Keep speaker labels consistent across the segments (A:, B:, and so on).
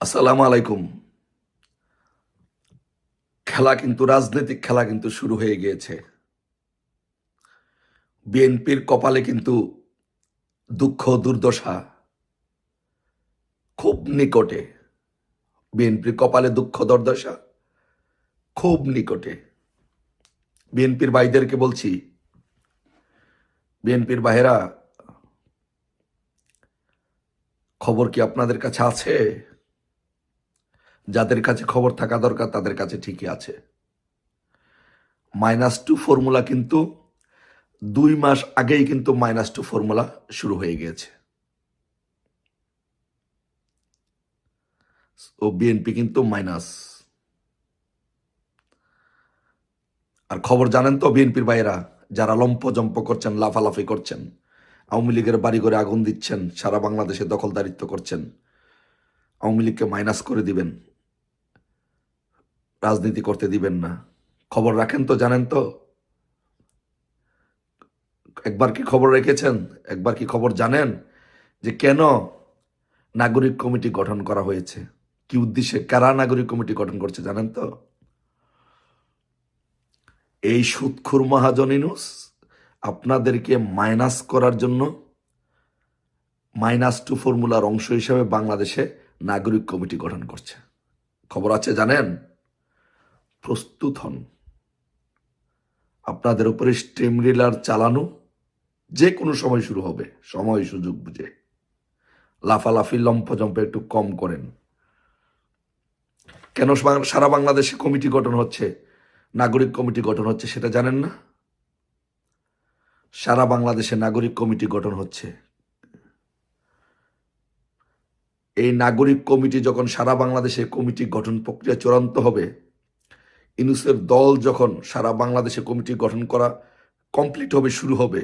A: আসসালামু আলাইকুম। খেলা কিন্তু, রাজনৈতিক খেলা কিন্তু শুরু হয়ে গিয়েছে। বিএনপির কপালে কিন্তু দুঃখ, দুর্দশা খুব নিকটে। বিএনপির কপালে দুঃখ, দুর্দশা খুব নিকটে। বিএনপির ভাইদেরকে বলছি, বিএনপির ভাইয়েরা, খবর কি আপনাদের কাছে আছে? যাদের কাছে খবর থাকা দরকার, তাদের কাছে ঠিকই আছে। মাইনাস টু ফর্মুলা কিন্তু দুই মাস আগেই কিন্তু মাইনাস টু ফর্মুলা শুরু হয়ে গিয়েছে। ও বিএনপি কিন্তু মাইনাস। আর খবর জানেন তো বিএনপির বাইরা যারা লম্প জম্প করছেন, লাফালাফি করছেন, আওয়ামী লীগের বাড়ি করে আগুন দিচ্ছেন, সারা বাংলাদেশে দখলদারিত্ব করছেন, আওয়ামী লীগকে মাইনাস করে দিবেন। রাজনীতি করতে দিবেন না। খবর রাখেন তো, জানেন তো। একবার কি খবর রেখেছেন? একবার কি খবর জানেন? যে কেন নাগরিক কমিটি গঠন করা হয়েছে? কি উদ্দেশ্যে কারা নাগরিক কমিটি গঠন করছে, জানেন তো? এই সুৎখুর মহাজন ইনুস আপনাদেরকে মাইনাস করার জন্য মাইনাস টু ফর্মুলার অংশ হিসেবে বাংলাদেশে নাগরিক কমিটি গঠন করছে। খবর আছে, জানেন? প্রস্তুত হন। আপনাদের উপরে স্টিম রিলার চালানো যে কোনো সময় শুরু হবে, সময় সুযোগ বুঝে। লাফালাফি লম্ফজম্পে একটু কম করেন। কেন সারা বাংলাদেশে কমিটি গঠন হচ্ছে, নাগরিক কমিটি গঠন হচ্ছে সেটা জানেন না? সারা বাংলাদেশে নাগরিক কমিটি গঠন হচ্ছে। এই নাগরিক কমিটি যখন সারা বাংলাদেশে কমিটি গঠন প্রক্রিয়া চূড়ান্ত হবে ইনুসের দল যখন সারা বাংলাদেশে কমিটি গঠন করা কমপ্লিট হবে, শুরু হবে,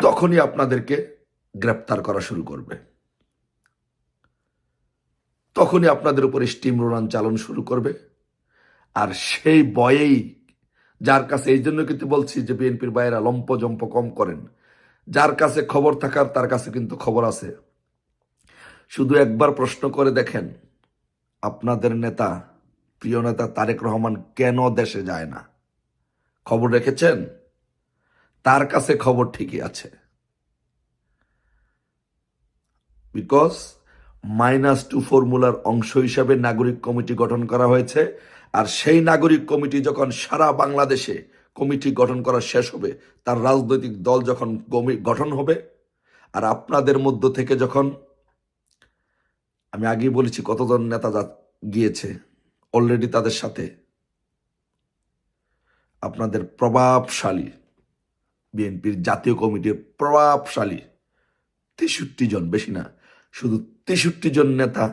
A: তখনই আপনাদেরকে গ্রেপ্তার করা শুরু করবে। তখনই আপনাদের উপরে স্টিম রোনান চালন শুরু করবে। আর সেই বয়েই যার কাছে, এই জন্য কিন্তু বলছি যে বিএনপির বাইরা লম্প জম্প কম করেন। যার কাছে খবর থাকার, তার কাছে কিন্তু খবর আছে। শুধু একবার প্রশ্ন করে দেখেন, আপনাদের নেতা প্রিয় নেতা তারেক রহমান কেন দেশে যায় না? খবর রেখেছেন? তার কাছে খবর ঠিকই আছে। বিকজ মাইনাস টু ফর্মুলার অংশ হিসাবে নাগরিক কমিটি গঠন করা হয়েছে, আর সেই নাগরিক কমিটি যখন সারা বাংলাদেশে কমিটি গঠন করা শেষ হবে, তার রাজনৈতিক দল যখন গঠন হবে, আর আপনাদের মধ্য থেকে যখন আমি আগেই বলেছি কতজন নেতা গিয়েছে। অলরেডি তাদের সাথে। আপনাদের প্রভাবশালী বিএনপির জাতীয় কমিটির প্রভাবশালী তেষট্টি জন, বেশি না, শুধু তেষট্টি জন নেতা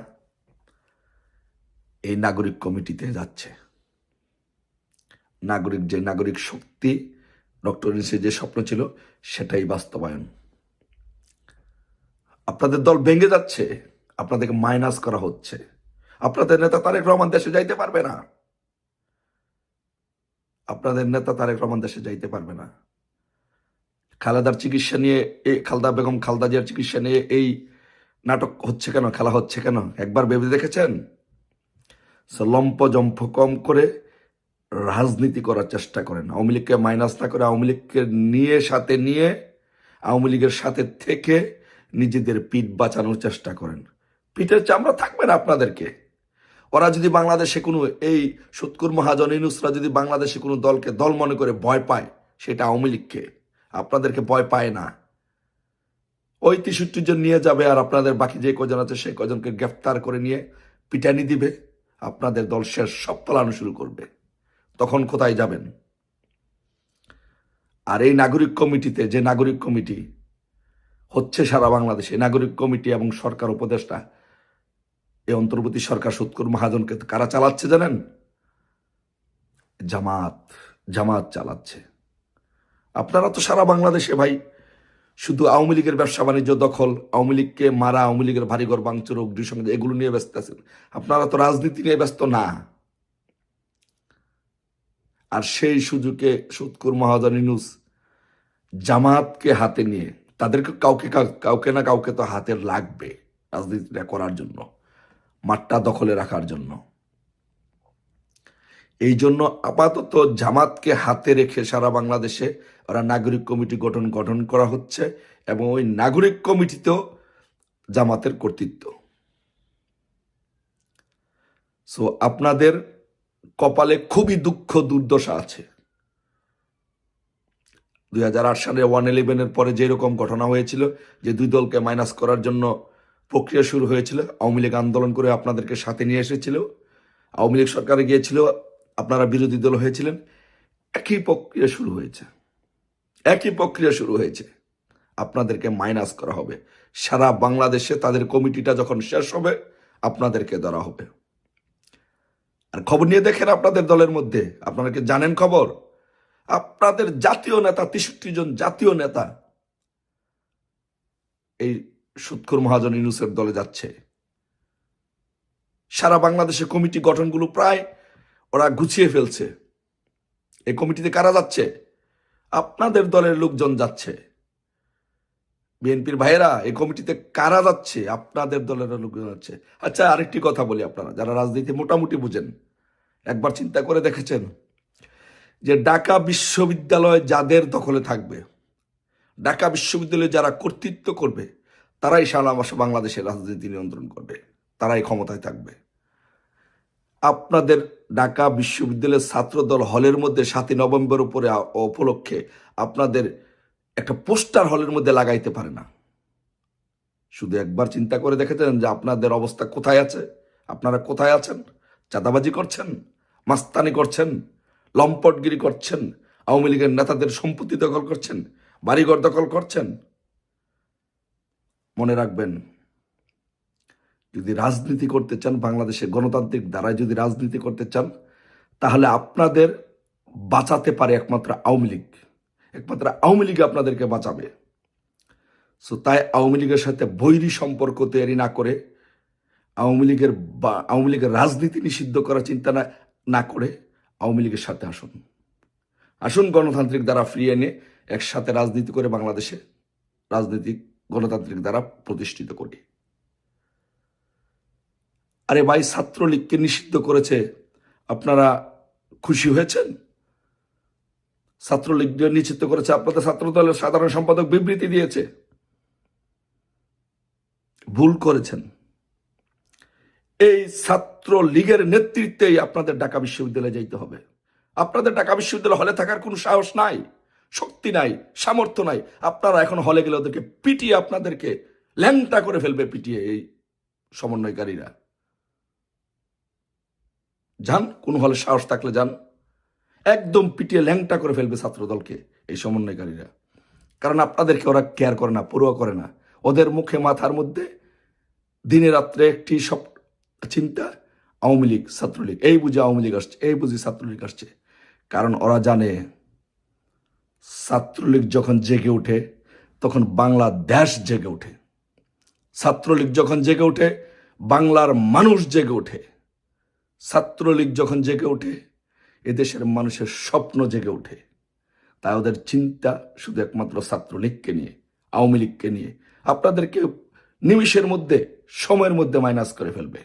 A: এই নাগরিক কমিটিতে যাচ্ছে। নাগরিক, যে নাগরিক শক্তি, ডক্টর ইনসের যে স্বপ্ন ছিল, সেটাই বাস্তবায়ন। আপনাদের দল ভেঙে যাচ্ছে, আপনাদেরকে মাইনাস করা হচ্ছে। আপনাদের নেতা তারেক রহমান দেশে যাইতে পারবে না। আপনাদের নেতা তারেক রহমান দেশে যাইতে পারবে না। খালেদার চিকিৎসা নিয়ে এই খালদা বেগম খালদা জিয়ার চিকিৎসা নিয়ে এই নাটক হচ্ছে কেন, খেলা হচ্ছে কেন? একবার ভেবে দেখেছেন? লম্প জম্প কম করে রাজনীতি করার চেষ্টা করেন। আওয়ামী লীগকে মাইনাস না করে আওয়ামী লীগকে নিয়ে, সাথে নিয়ে আওয়ামী লীগের সাথে থেকে নিজেদের পিঠ বাঁচানোর চেষ্টা করেন। পিঠের চামড়া থাকবে না আপনাদেরকে। ওরা যদি বাংলাদেশে কোনো এই সুৎকুর মহাজন ইনুসরা যদি বাংলাদেশে কোনো দলকে দল মনে করে ভয় পায়, সেটা আওয়ামী লীগকে। আপনাদেরকে ভয় পায় না। ওই তেষট্টি জন নিয়ে যাবে আর আপনাদের বাকি যে কজন আছে, সেই কজনকে গ্রেফতার করে নিয়ে পিটানি দিবে। আপনাদের দল শেষ, সব পালানো শুরু করবে। তখন কোথায় যাবেন? আর এই নাগরিক কমিটিতে যে নাগরিক কমিটি, হচ্ছে সারা বাংলাদেশে। নাগরিক কমিটি এবং সরকার উপদেষ্টা এই অন্তর্বর্তী সরকার সুৎকুর মহাজনকে কারা চালাচ্ছে জানেন? জামাত জামাত চালাচ্ছে। আপনারা তো সারা বাংলাদেশে ভাই, শুধু আওয়ামী লীগের ব্যবসা বাণিজ্য দখল, আওয়ামী লীগকে মারা, আওয়ামী লীগের ভারীঘর বাংচুর অগ্নিসংযোগ এগুলো নিয়ে ব্যস্ত আছেন। আপনারা তো রাজনীতি নিয়ে ব্যস্ত না। আর সেই সুযোগে সুৎকুর মহাজন ইনুস জামাতকে হাতে নিয়ে, তাদেরকে কাউকে কাউকে না কাউকে তো হাতে লাগবে রাজনীতিটা করার জন্য। মাঠটা দখলে রাখার জন্য। এই জন্য আপাতত জামাতকে হাতে রেখে সারা বাংলাদেশে ওরা নাগরিক কমিটি গঠন গঠন করা হচ্ছে এবং ওই নাগরিক কমিটিতেও জামাতের কর্তৃত্ব। সো আপনাদের কপালে খুবই দুঃখ, দুর্দশা আছে। দুই হাজার আট সালে ওয়ান ইলেভেনের পরে যেরকম ঘটনা হয়েছিল যে দুই দলকে মাইনাস করার জন্য প্রক্রিয়া শুরু হয়েছিল। আওয়ামী লীগ আন্দোলন করে আপনাদেরকে সাথে নিয়ে এসেছিল। আওয়ামী লীগ সরকারে গিয়েছিল, আপনারা বিরোধী দল হয়েছিলেন। একই প্রক্রিয়া শুরু হয়েছে। একই প্রক্রিয়া শুরু হয়েছে। আপনাদেরকে মাইনাস করা হবে। সারা বাংলাদেশে তাদের কমিটিটা যখন শেষ হবে, আপনাদেরকে ধরা হবে। আর খবর নিয়ে দেখেন আপনাদের দলের মধ্যে। আপনারা কি জানেন খবর? আপনাদের জাতীয় নেতা, তেষট্টি জন জাতীয় নেতা এই সুৎখুর মহাজন ইউনুসের দলে যাচ্ছে। সারা বাংলাদেশে কমিটি গঠনগুলো প্রায় ওরা গুছিয়ে ফেলছে। এই কমিটিতে কারা যাচ্ছে? আপনাদের দলের লোকজন যাচ্ছে। বিএনপির ভাইয়েরা, এই কমিটিতে কারা যাচ্ছে? আপনাদের দলের লোকজন যাচ্ছে। আচ্ছা আরেকটি কথা বলি আপনারা, যারা রাজনীতি মোটামুটি বুঝেন, একবার চিন্তা করে দেখেছেন যে ঢাকা বিশ্ববিদ্যালয় যাদের দখলে থাকবে, ঢাকা বিশ্ববিদ্যালয়ে যারা কর্তৃত্ব করবে তারাই সারা বাংলাদেশের রাজনীতি নিয়ন্ত্রণ করবে, তারাই ক্ষমতায় থাকবে। আপনাদের ঢাকা বিশ্ববিদ্যালয়ের ছাত্রদল হলের মধ্যে সাতই নভেম্বর উপরে উপলক্ষে আপনাদের একটা পোস্টার হলের মধ্যে লাগাইতে পারে না। শুধু একবার চিন্তা করে দেখেছেন যে আপনাদের অবস্থা কোথায় আছে? আপনারা কোথায় আছেন? চাঁদাবাজি করছেন? মাস্তানি করছেন? লম্পটগিরি করছেন? আওয়ামী লীগের নেতাদের সম্পত্তি দখল করছেন? বাড়িঘর দখল করছেন? মনে রাখবেন, যদি রাজনীতি করতে চান বাংলাদেশে, গণতান্ত্রিক দ্বারায় যদি রাজনীতি করতে চান, তাহলে আপনাদের বাঁচাতে পারে একমাত্র আওয়ামী লীগ। একমাত্র আওয়ামী লীগ আপনাদেরকে বাঁচাবে। সো তাই আওয়ামী লীগের সাথে বৈরী সম্পর্ক তৈরি না করে, আওয়ামী লীগের বা, আওয়ামী লীগের রাজনীতি নিষিদ্ধ করার চিন্তা না না করে আওয়ামী লীগের সাথে আসুন। আসুন গণতান্ত্রিক দ্বারা ফিরিয়ে এনে একসাথে রাজনীতি করে বাংলাদেশে রাজনৈতিক গণতান্ত্রিক দ্বারা প্রতিষ্ঠিত করি। আরে ভাই, ছাত্রলীগকে নিষিদ্ধ করেছে। আপনারা খুশি হয়েছেন? ছাত্রলীগকে নিষিদ্ধ করেছে, আপনাদের ছাত্র দলের সাধারণ সম্পাদক বিবৃতি দিয়েছে। ভুল করেছেন। এই ছাত্র লীগের নেতৃত্বেই আপনাদের ঢাকা বিশ্ববিদ্যালয়ে যাইতে হবে। আপনাদের ঢাকা বিশ্ববিদ্যালয় হলে থাকার কোনো সাহস নাই। শক্তি নাই, সামর্থ্য নাই। আপনারা এখন হলে গেলে ওদেরকে পিটিয়ে আপনাদেরকে ল্যাংটা করে ফেলবে পিটিয়ে এই সমন্বয়কারীরা। যান, কোন হলে সাহস থাকলে যান। একদম পিটিয়ে ল্যাংটা করে ফেলবে ছাত্রদলকে এই সমন্বয়কারীরা। কারণ আপনাদেরকে ওরা কেয়ার করে না পড়ুয়া করে না। ওদের মুখে মাথার মধ্যে দিনে রাত্রে একটি সব চিন্তা, আওয়ামী লীগ, ছাত্রলীগ। এই বুঝে আওয়ামী লীগ আসছে, এই বুঝি ছাত্রলীগ আসছে। কারণ ওরা জানে ছাত্রলীগ যখন জেগে ওঠে, তখন বাংলাদেশ জেগে ওঠে। ছাত্রলীগ যখন জেগে ওঠে, বাংলার মানুষ জেগে ওঠে। ছাত্রলীগ যখন জেগে ওঠে, এদেশের মানুষের স্বপ্ন জেগে ওঠে। তাই ওদের চিন্তা শুধু একমাত্র ছাত্রলীগকে নিয়ে, আওয়ামী লীগকে নিয়ে। আপনাদেরকে নিমিষের মধ্যে, সময়ের মধ্যে মাইনাস করে ফেলবে।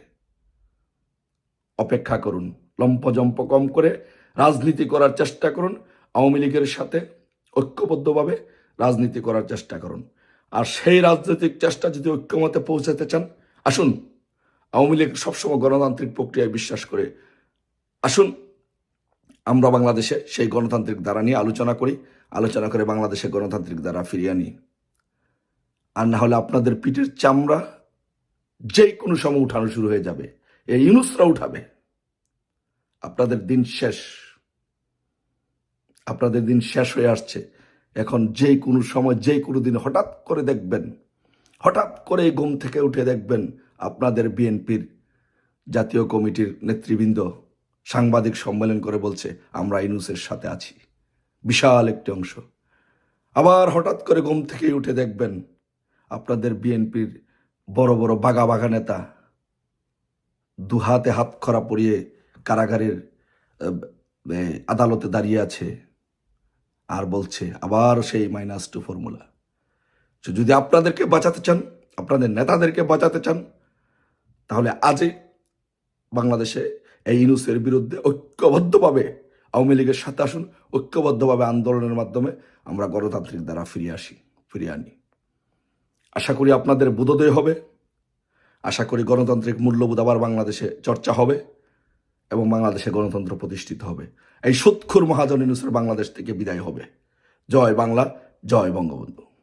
A: অপেক্ষা করুন, লম্পজম্প কম করে রাজনীতি করার চেষ্টা করুন, আওয়ামী লীগের সাথে ঐক্যবদ্ধভাবে রাজনীতি করার চেষ্টা করুন। আর সেই রাজনৈতিক চেষ্টা যদি ঐক্যমতে পৌঁছাতে চান, আসুন। আওয়ামী লীগ সবসময় গণতান্ত্রিক প্রক্রিয়ায় বিশ্বাস করে। আসুন, আমরা বাংলাদেশে সেই গণতান্ত্রিক দ্বারা নিয়ে আলোচনা করি, আলোচনা করে বাংলাদেশে গণতান্ত্রিক দ্বারা ফিরিয়ে আনি। আর না হলে আপনাদের পিঠের চামড়া যে কোনো সময় উঠানো শুরু হয়ে যাবে। এই ইউনুসরা উঠাবে। আপনাদের দিন শেষ। আপনাদের দিন শেষ হয়ে আসছে। এখন যে কোনো সময়, যে কোনো দিন হঠাৎ করে দেখবেন, হঠাৎ করে ঘুম থেকে উঠে দেখবেন আপনাদের বিএনপির জাতীয় কমিটির নেতৃবৃন্দ সাংবাদিক সম্মেলন করে বলছে, আমরা ইনুসের সাথে আছি। বিশাল একটি অংশ। আবার হঠাৎ করে ঘুম থেকে উঠে দেখবেন আপনাদের বিএনপির বড় বড় বাগা বাগা নেতা দু হাতে হাত খরা পরিয়ে কারাগারের আদালতে দাঁড়িয়ে আছে। আর বলছে, আবার সেই মাইনাস টু ফর্মুলা যদি আপনাদেরকে বাঁচাতে চান, আপনাদের নেতাদেরকে বাঁচাতে চান, তাহলে আজই বাংলাদেশে এই ইনুসের বিরুদ্ধে ঐক্যবদ্ধভাবে আওয়ামী লীগের সাথে আসুন, ঐক্যবদ্ধভাবে আন্দোলনের মাধ্যমে আমরা গণতান্ত্রিক দ্বারা ফিরে আসি, ফিরিয়ে আনি। আশা করি আপনাদের বোধোদয় হবে। আশা করি গণতান্ত্রিক মূল্যবোধ আবার বাংলাদেশে চর্চা হবে। এবং বাংলাদেশে গণতন্ত্র প্রতিষ্ঠিত হবে। এই সত্যর মহাজন ইনুসের বাংলাদেশ থেকে বিদায় হবে। জয় বাংলা, জয় বঙ্গবন্ধু।